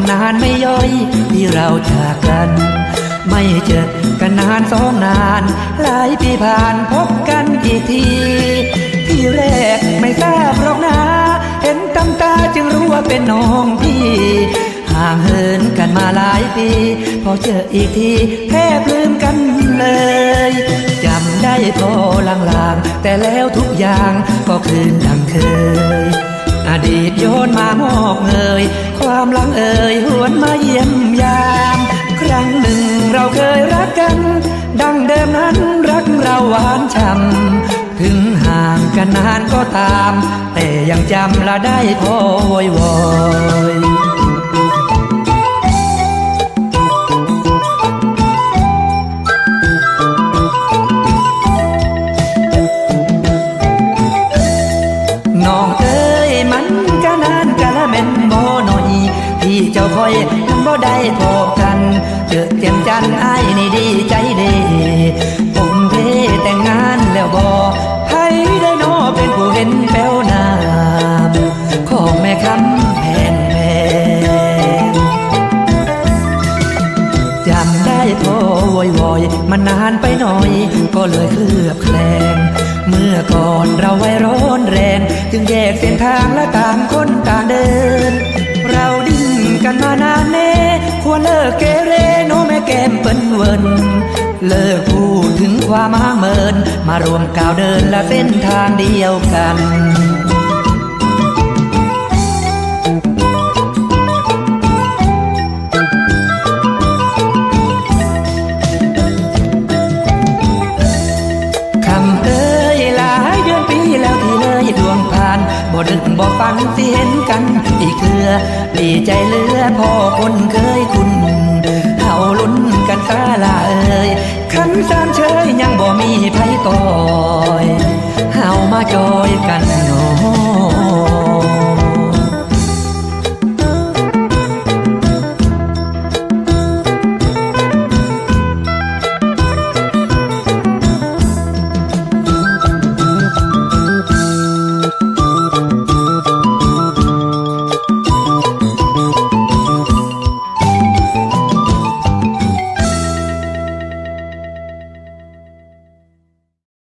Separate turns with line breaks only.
ที่ย่อยที่เราจากกัน ไม่เจอกันนานสองนาน หลายปีผ่านพบกันอีกที ที่แรกไม่ทราบหรอกนะ เห็นตำตาจึงรู้ว่าเป็นน้องพี่ห่างเหินกันมาหลายปี พอเจออีกทีแทบลืมกันเลยจำได้พอลางๆ แต่แล้วทุกอย่างก็คืนดังเคย อดีตโยนมางอกเงยามหลังเอ่ยหวนมาเยี่ยมยาม ครั้งหนึ่งเราเคยรักกัน ดังเดิมนั้นรักเราหวานช่ำถึงห่างกันนานก็ตาม แต่ยังจำละได้พอวอยวอยน้องเอ้ยมันก็นานกะละแม่นบ่หน่อยที่ เจ้าคอยมันบ่ได้พบกันเจอเต็มจันอ้ายนี่ดีใจเด้ผมเทแต่งงานแล้วบ่ใครได้นอเป็นผู้เห็นแป้วน้าของแม่คำแพนแพงจำได้พอวอยวอยมันนานไปหน่อย ก็เลยเคลือบแคลงเมื่อก่อนเราไว้ร้อนแรง จึงแยกเส้นทางและต่างคนต่างเดิน แก้มเปิ้นเวินเลิกพูดถึงความห่างเมิน มารวมก้าวเดินและเส้นทางเดียวกันคำเอ้ยหลายเดือนปีแล้วที่เลยดวงผ่านบ่ดึกบ่ฝันสิเห็นกัน อีกเครือปีใจเหลือพ่อคนเคยคุณ สามเชยยังบ่มีไผต่อยเฮามาจอยกันหน่อย